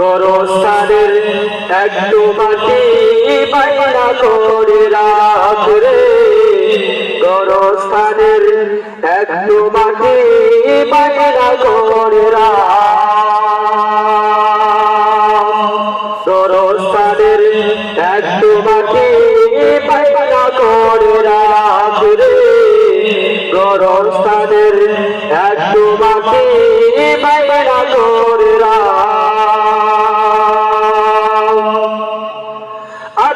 গরস্থানের একটু মাটি বাইনা করে রাখ রে। গরস্থানের একটু মাটি বাইনা করে গরস্থানের একটু মাটি বাইনা করে রাখ রে। গরস্থানের একটু মাটি বাইনা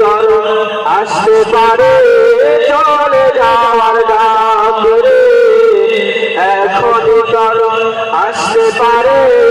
চল আসতে পারে চলে যাওয়ার রে এখন চল আসতে পারে।